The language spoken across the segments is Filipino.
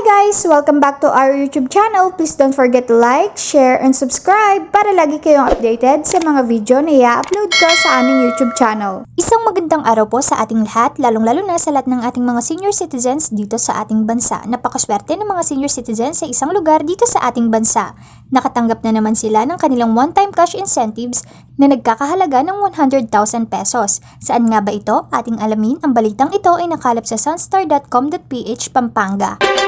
guys! Welcome back to our YouTube channel. Please don't forget to like, share, and subscribe para lagi kayong updated sa mga video na i-upload ko sa aming YouTube channel. Isang magandang araw po sa ating lahat, lalong-lalo na sa lahat ng ating mga senior citizens dito sa ating bansa. Napakaswerte ng mga senior citizens sa isang lugar dito sa ating bansa. Nakatanggap na naman sila ng kanilang one-time cash incentives na nagkakahalaga ng 100,000 pesos. Saan nga ba ito? Ating alamin, ang balitang ito ay nakalap sa sunstar.com.ph Pampanga.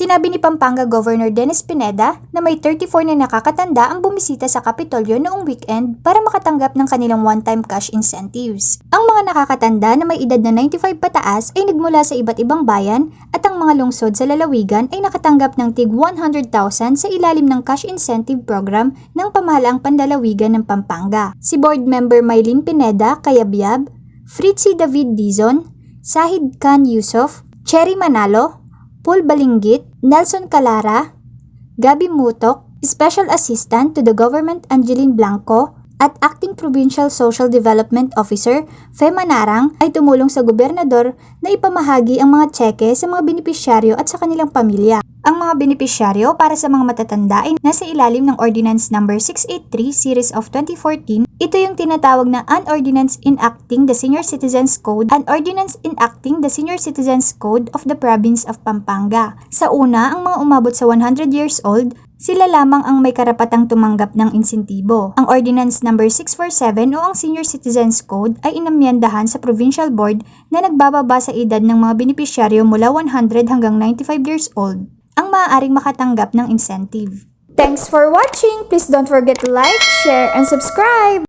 Sinabi ni Pampanga Governor Dennis Pineda na may 34 na nakakatanda ang bumisita sa Kapitolyo noong weekend para makatanggap ng kanilang one-time cash incentives. Ang mga nakakatanda na may edad na 95 pataas ay nagmula sa iba't ibang bayan at ang mga lungsod sa lalawigan ay nakatanggap ng tig 100,000 sa ilalim ng cash incentive program ng pamahalaang pandalawigan ng Pampanga. Si board member Maylin Pineda, Kayabyab, Fritzy David Dizon, Sahid Khan Yusuf, Cherry Manalo, Paul Balinggit, Nelson Calara, Gabi Mutok, Special Assistant to the Government Angeline Blanco, at Acting Provincial Social Development Officer Fema Narang ay tumulong sa gobernador na ipamahagi ang mga tseke sa mga benepisyaryo at sa kanilang pamilya. Ang mga benepisyaryo para sa mga matatanda ay nasa ilalim ng Ordinance Number 683 Series of 2014. Ito yung tinatawag na An Ordinance Enacting the Senior Citizens Code and Ordinance Enacting the Senior Citizens Code of the Province of Pampanga. Sa una, ang mga umabot sa 100 years old, sila lamang ang may karapatang tumanggap ng insentibo. Ang Ordinance Number 647 o ang Senior Citizens Code ay inamyandahan sa Provincial Board na nagbababa sa edad ng mga benepisyaryo mula 100 hanggang 95 years old ang maaaring makatanggap ng incentive. Thanks for watching! Please don't forget to like, share, and subscribe!